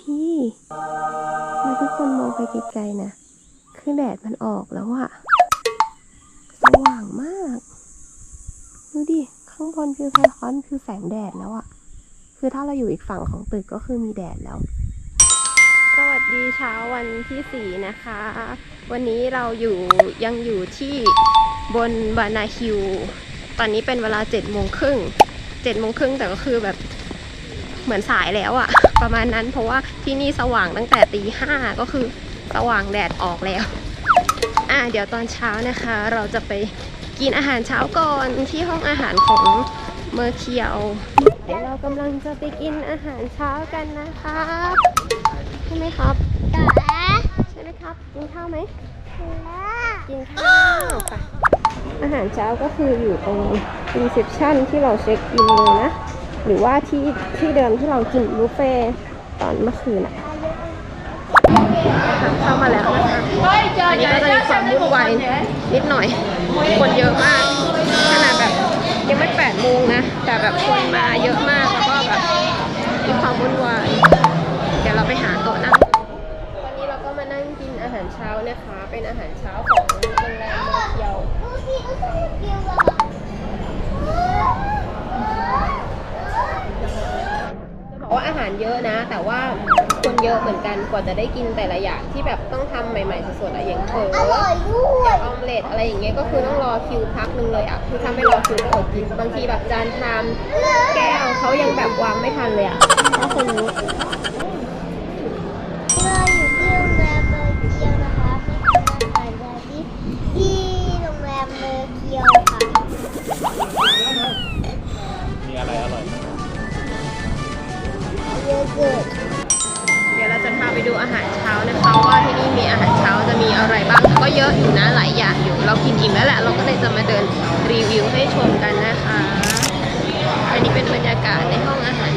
ทีแล้วทุกคนมองไปไกลๆนะ คือแดดมันออกแล้วอะสว่างมาก ดูดิ ข้างบนคือสะท้อนคือแสงแดดแล้วอะคือถ้าเราอยู่อีกฝั่งของตึกก็คือมีแดดแล้ว สวัสดีเช้าวันที่สี่นะคะ วันนี้เราอยู่ยังอยู่ที่บนบานาฮิว ตอนนี้เป็นเวลาเจ็ดโมงครึ่งเจ็ดโมงครึ่งแต่ก็คือแบบ เหมือนสายแล้วอะประมาณนั้นเพราะว่าที่นี่สว่างตั้งแต่ตีห้าก็คือสว่างแดดออกแล้ว อะเดี๋ยวตอนเช้านะคะ เราจะไปกินอาหารเช้าก่อนที่ห้องอาหารของเมอร์เคียวเดี๋ยวเรากำลังจะไปกินอาหารเช้ากันนะคะใช่ไหมครับจ๋าใช่ไหมครับกินข้าวไหมล่ากินข้าวไปอาหารเช้าก็คืออยู่ตรงรีเซพชันที่เราเช็คอินเลยนะ หรือว่าที่ที่เดิมที่เรากินบุฟเฟ่ตอนเมื่อคืนอะนะคะเข้ามาแล้วนะคะอันนี้ก็จะมีความวุ่นวายนิดหน่อย คนเยอะมาก ขนาดแบบยังไม่แปดโมงนะ แต่แบบคนมาเยอะมากแล้วก็แบบมีความวุ่นวาย เดี๋ยวเราไปหาโต๊ะนั่ง วันนี้เราก็มานั่งกินอาหารเช้านะคะ เป็นอาหารเช้าของโรงแรมเมียวดูสิดูสิเกี่ยว บอกว่าอาหารเยอะนะ แต่ว่าคนเยอะเหมือนกันกว่าจะได้กินแต่ละอย่างที่แบบต้องทำใหม่ๆสดๆอะอย่างเผลออร่อยด้วอยย่างออมเล็ตอะไรอย่างเงี้ยก็คือต้องรอคิวพักหนึ่งเลยอะคือถ้าไม่รอคิวก็อดกินบางทีแบบจานชามแก้วเขายังแบบวางไม่ทันเลยอะถ้าคนรู้ ไปดูอาหารเช้านะคะว่าที่นี่มีอาหารเช้าจะมีอะไรบ้างแต่ก็เยอะอยู่นะหลายอย่างอยู่ เรากินอิ่มแล้วแหละเราก็เลยจะมาเดินรีวิวให้ชมกันนะคะ อันนี้เป็นบรรยากาศในห้องอาหาร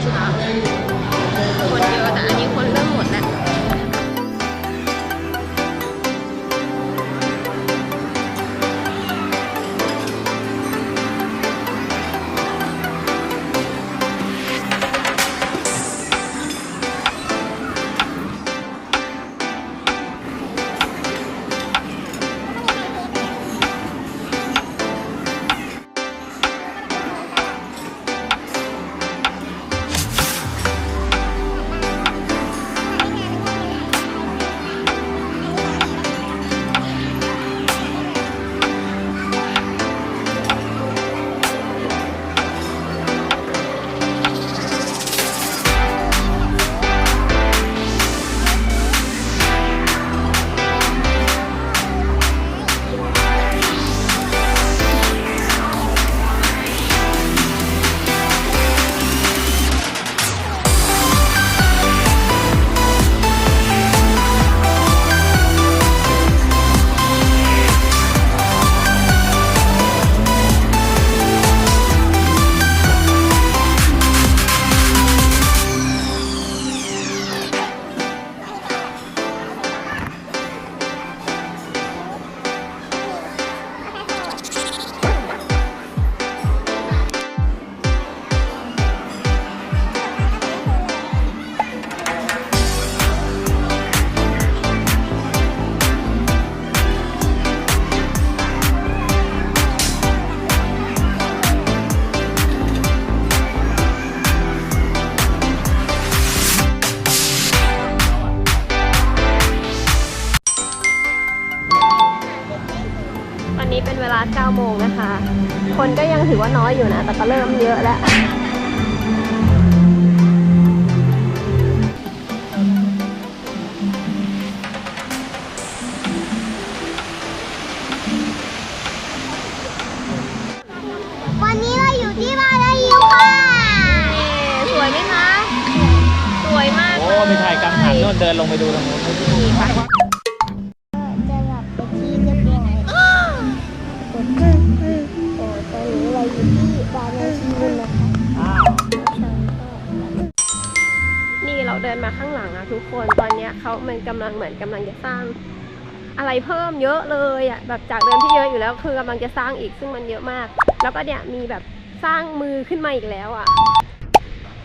ทุกคนตอนเนี้ยเขามันกำลังเหมือนกำลังจะสร้าง อะไรเพิ่มเยอะเลยอะแบบจากเดิมที่เยอะอยู่แล้ว คือกำลังจะสร้างอีกซึ่งมันเยอะมาก แล้วก็เนี่ยมีแบบสร้างมือขึ้นมาอีกแล้วอะ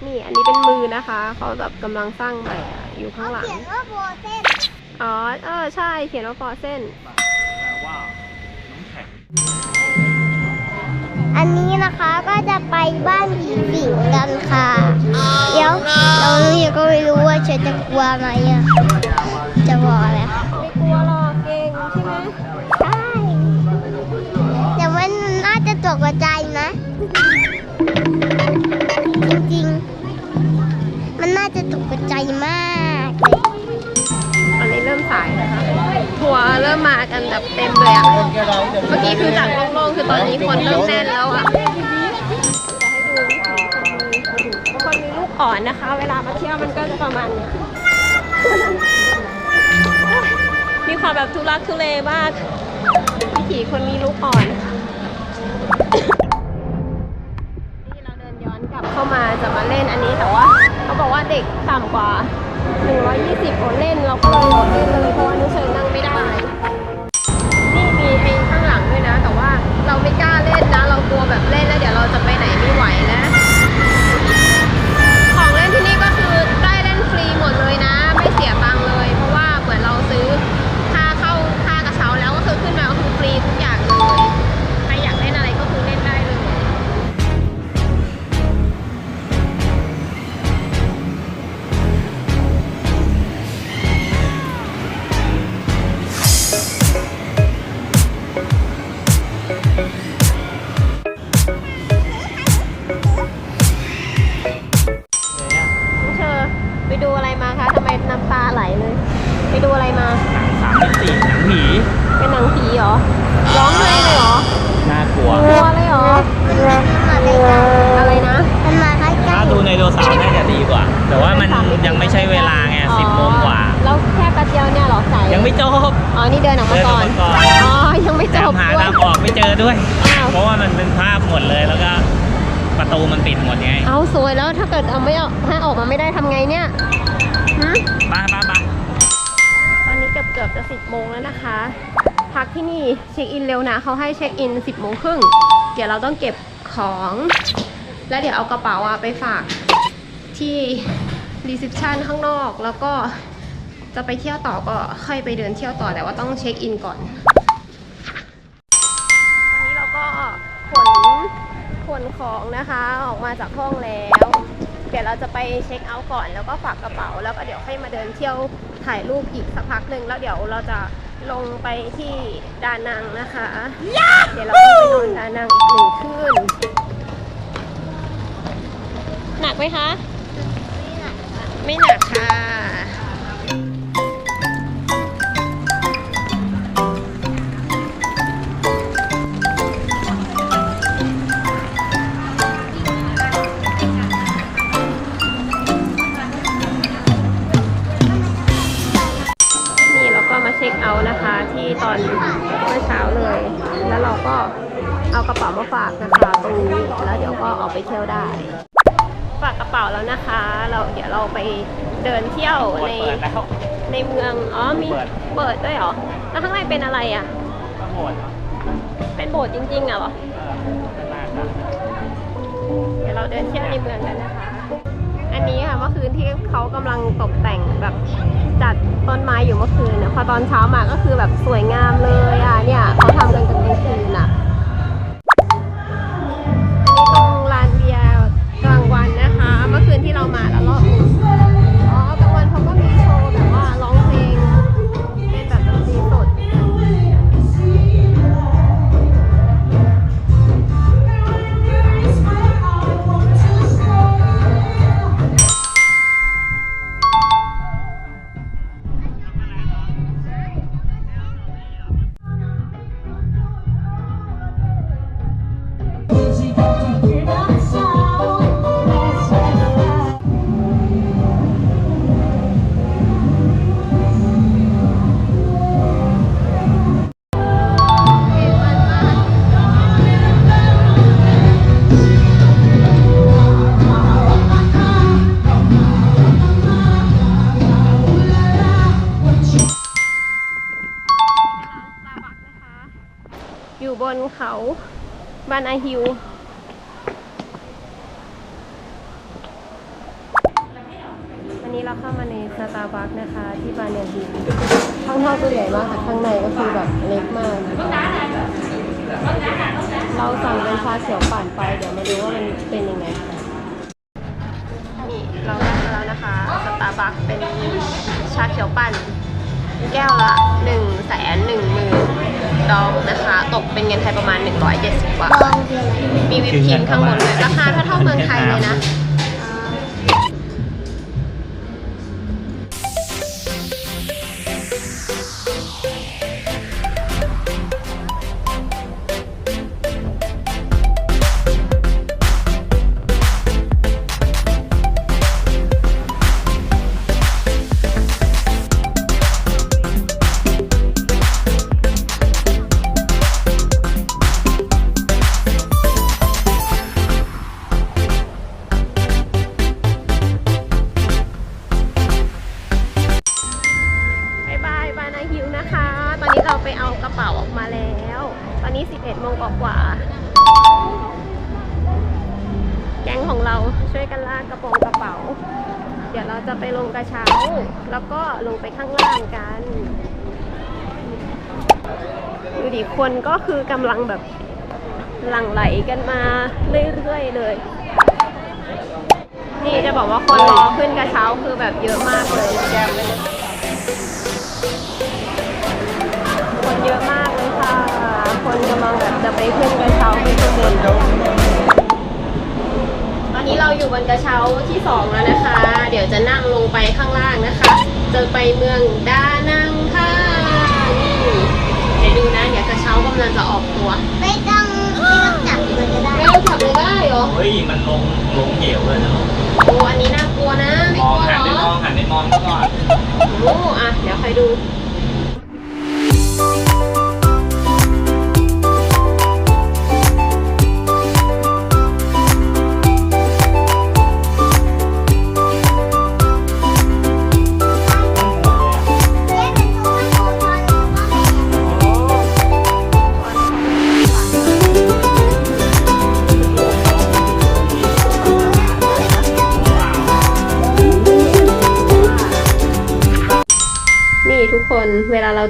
นี่อันนี้เป็นมือนะคะเขาแบบกำลังสร้างใหม่อะอยู่ข้างหลังเขียนว่าโบเซนอ๋อเออใช่เขียนว่าฟอเซนแปลว่าน้ำแข็ง อันนี้นะคะก็จะไปบ้านผีสิงกันค่ะ เดี๋ยวเราเนี่ยก็ไม่รู้ว่าเชนจะกลัวไหมอะ จะบอกอะไรคะไม่กลัวหรอกเก่งใช่ไหมใช่แต่ว่ามันน่าจะตกใจนะ จริงๆ มันน่าจะตกใจมากเลยตอนนี้เริ่มสายนะคะทัวร์เริ่มมากันแบบเต็มเลยอะเมื่อกี้คือจากโล่งๆ คือตอนนี้คนเริ่มแน่นแล้วอะจะให้ดูวิถีคนมีลูกอ่อนนะคะ เวลามาเที่ยวมันก็จะประมาณนี้มีความแบบทุลักทุเลมากวิถีคนมีลูกอ่อนนี่เราเดินย้อนกลับเข้ามาจะมาเล่นอันนี้แต่ว่า เขาบอกว่าเด็กต่ำกว่า 120คนเล่นเราก็เลยเล่นเลยเพราะว่านุ้เชยนั่งไม่ได้ เราไม่กล้าเล่นนะ เรากลัวแบบเล่นแล้วเดี๋ยวเราจะไปไหนไม่ไหวนะ กลัวกลัวเลยเหรอมาใกล้อะไรนะๆมันมาใกล้ถ้าดูในโดเสาร์น่าจะดีกว่า แต่ว่ามันยังไม่ใช่เวลาไงสิบโมงกว่า แล้วแค่กระเจียวเนี่ยเหรอใส่ยังไม่จบ อ๋อ นี่เดินออกมาก่อนเดินออกมาก่อนอ๋อ ยังไม่จแต่บหาด้วยทางออกไม่เจอด้วยอ้าวเพราะว่ามันเป็นภาพหมดเลยแล้วก็ประตูมันปิดหมดไง เอาสวยแล้วถ้าเกิดเอาไม่ออกถ้าออกมาไม่ได้ทำไงเนี่ยหืมไป้าป้าป้าตอนนี้เกือบเกือบจะสิบโมงแล้วนะคะ พักที่นี่เช็คอินเร็วนะเขาให้เช็คอินสิบโมงครึ่งเดี๋ยวเราต้องเก็บของ แล้วเดี๋ยวเอากระเป๋าอะไปฝากที่รีเซพชันข้างนอก แล้วก็จะไปเที่ยวต่อก็ค่อยไปเดินเที่ยวต่อแต่ว่าต้องเช็คอินก่อนวันนี้เราก็ขนขนของนะคะออกมาจากห้องแล้ว เดี๋ยวเราจะไปเช็คเอาท์ก่อน แล้วก็ฝากกระเป๋า แล้วก็เดี๋ยวค่อยมาเดินเที่ยวถ่ายรูปอีกสักพักหนึ่งแล้วเดี๋ยวเราจะ ลงไปที่ดานังนะคะ เดี๋ยวเราก็ไปนอนดานังอีกหนึ่งคืนหนักไหมคะ ไม่หนักค่ะ นะคะที่ตอนเมื่อเช้าเลย แล้วเราก็เอากระเป๋ามาฝากนะคะตรงนี้แล้วเดี๋ยวก็เอาไปเที่ยวได้ฝากกระเป๋าแล้วนะคะ เราเดี๋ยวเราไปเดินเที่ยวในในเมืองอ๋อมีเปิดดด้วยเหรอแล้วข้างในเป็นอะไรอะเป็นโบสถ์จริงๆอะเหรอเป็นหน้าตาเดี๋ยวเราเดินเที่ยวในเมืองกันนะคะ อันนี้ค่ะเมื่อคืนที่เขากำลังตกแต่งแบบ จัดต้นไม้อยู่เมื่อคืนเนี่ยพอตอนเช้ามาก็คือแบบสวยงามเลยอะเนี่ยเขาทำกันกันกลางคืนอะานาฮิลวันนี้เราเข้ามาในสตาร์บัคนะคะที่บานาฮิลข้างนอกตัวใหญ่มากแต่ข้างในก็คือแบบเล็กมาก เราสั่งเป็นชาเขียวปั่นไป เดี๋ยวมาดูว่ามันเป็นยังไงนี่เราได้มาแล้วนะคะสตาร์บัคเป็นชาเขียวปั่น แก้วละ1นึ่งแสนหนึ่งหมื่น ดองนะคะ ตกเป็นเงินไทยประมาณ 170 บาทบองคืออะไรมีวิปครีมข้างบนเลยราคาเท่าๆเมืองไทยเลยนะ กระเป๋าออกมาแล้ว ตอนนี้ 11โมงกว่าแก๊งของเราช่วยกันลากกระโปรงกระเป๋า เดี๋ยวเราจะไปลงกระเช้า แล้วก็ลงไปข้างล่างกันดูดิคนก็คือกำลังแบบหลั่งไหลกันมาเรื่อยๆเลย นี่จะบอกว่าคนรอขึ้นกระเช้าคือแบบเยอะมากเลย ไปขึ้นกระเช้าไปข้างบนตอนนี้เราอยู่บนกระเช้าที่สองแล้วนะคะ เดี๋ยวจะนั่งลงไปข้างล่างนะคะ จะไปเมืองดานังค่ะนี่เดี๋ยวดูนะเดี๋ยวกระเช้ากำลังจะออกตัว ไม่ต้องไม่ต้องจับมันก็ได้ไม่ต้องขับเลยได้เหรอเฮ้ยมันลงลงเหวเลยนะโอ้อันนี้น่ากลัวนะมองหันไปมองหันไปมองเขาก่อนโอ้อะเดี๋ยวใครดู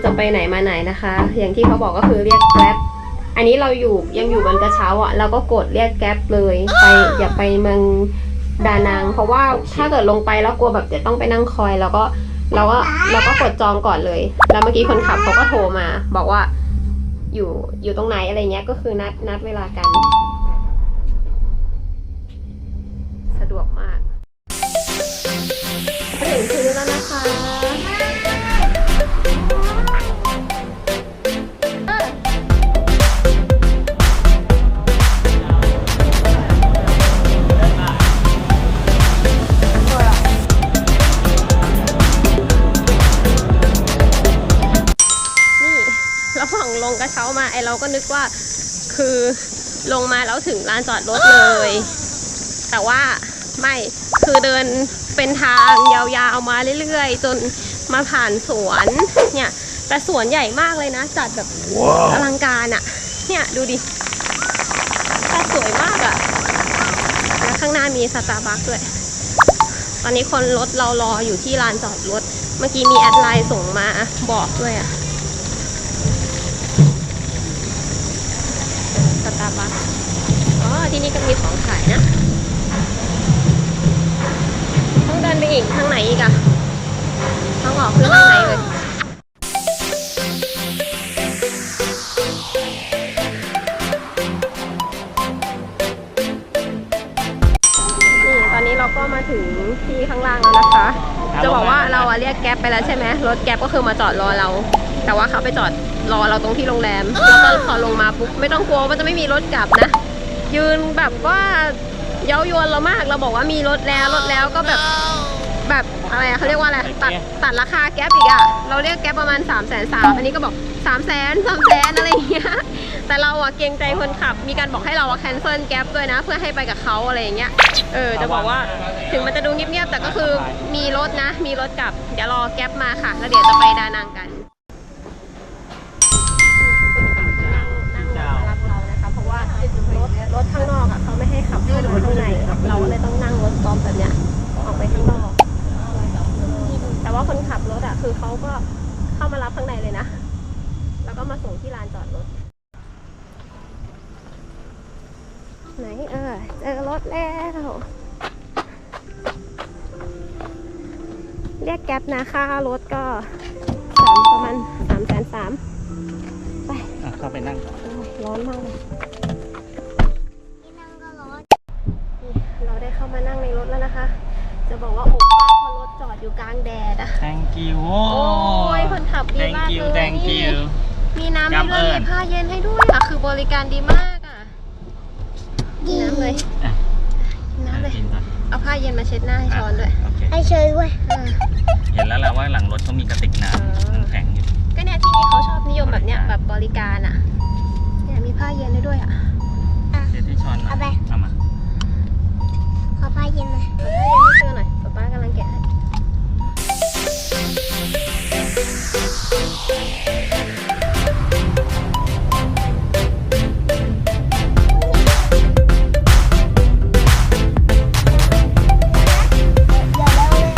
จะไปไหนมาไหนนะคะ อย่างที่เขาบอกก็คือเรียกแกร็บอันนี้เราอยู่ยังอยู่บนกระเช้าอะเราก็กดเรียกแกร็บเลยไปอย่าไปเมืองดานัง เพราะว่าถ้าเกิดลงไปแล้วกลัวแบบจะต้องไปนั่งคอย แล้วก็เราก็เราก็กดจองก่อนเลย แล้วเมื่อกี้คนขับเขาก็โทรมา บอกว่าอยู่อยู่ตรงไหนอะไรเงี้ยก็คือนัดนัดเวลากัน สะดวกมากถึงพื้นแล้วนะคะ เช้ามาไอเราก็นึกว่าคือลงมาแล้วถึงลานจอดรถเลย แต่ว่าไม่คือเดินเป็นทางยาวๆมาเรื่อยๆ จนมาผ่านสวนเนี่ยแต่สวนใหญ่มากเลยนะ จัดแบบอลังการอะ่ะ เนี่ยดูดิแต่สวยมากอะ่ะแล้วข้างหน้ามีสตาร์บัคด้วย ตอนนี้คนรถเรารออยู่ที่ลานจอดรถ เมื่อกี้มีแอดไลน์ส่งมาบอกด้วยอะ่ะ ก็มีของขายนะ ต้องเดินไปอีกทางไหนอีกอะต้องออกคือทางไหนเลยนี่ตอนนี้เราก็มาถึงที่ข้างล่างแล้วนะคะ จะบอกว่าเราอะเรียกแก๊ปไปแล้วใช่ไหมรถแก๊ปก็คือมาจอดรอเรา แต่ว่าเขาไปจอดรอเราตรงที่โรงแรม แล้วก็พอลงมาปุ๊บไม่ต้องกลัวว่าจะไม่มีรถกลับนะ ยืนแบบว่าเย้ายวนเรามากเราบอกว่ามีรถแล้วรถแล้วก็แบบแบบอะไรอะเขาเรียกว่าอะไรตัดตัดราคาแก๊ปอีกอะเราเรียกแก๊ปประมาณ3ามแสนสามอันนี้ก็บอก3ามแสนสามแสนอะไรอย่างเงี้ยแต่เราอะเกรงใจคนขับ มีการบอกให้เราอะแคนเซิลแก๊ปด้วยนะ เพื่อให้ไปกับเขาอะไรอย่างเงี้ยเออจะบอกว่าถึงมันจะดูเงียบๆแต่ก็คือมีรถนะ มีรถกลับเดี๋ยวรอแก๊ปมาค่ะ แล้วเดี๋ยวจะไปดานังกัน เข้ามาข้างในเราก็เลยต้องนั่งรถกอล์ฟแบบเนี้ยออกไปข้างนอก แต่ว่าคนขับรถอะคือเขาก็เข้ามารับข้างในเลยนะ แล้วก็มาส่งที่ลานจอดรถ ไหนเออเจอรถแล้วเรียกแก๊ปนะค่ารถก็สามประมาณสามแสนสามอะเข้าไปนั่งก่อนร้อนมากเลย เราได้เข้ามานั่งในรถแล้วนะคะ จะบอกว่าอบป้าพอรถจอดอยู่กลางแดดอะ thank you โอ้โอ้ยคนขับดี thank มาก you เลย thank นี่ you มีน้ำให้ด้วยจำเอิญมีผ้าเย็นให้ด้วยอะคือบริการดีมากอะกินน้ำเลยอะ กินน้ำเลย กินก่อนเอาผ้าเย็นมาเช็ดหน้าให้ช้อนด้วยโอเคให้เชยด้วยเออ เห็นแล้วแหละว่าหลังรถเขามีกระติกน้เออำน้ำแข็งอยู่ ก็เนี่ยที่นี่เขาชอบนิยมแบบเนี้ยแบบบริการอะเนี่ยมีผ้าเย็นให้ด้วยอะ ขอป้าเย็นหน่อยป้าเย็นให้เจอหน่อยป้าป้ากำลังแกะ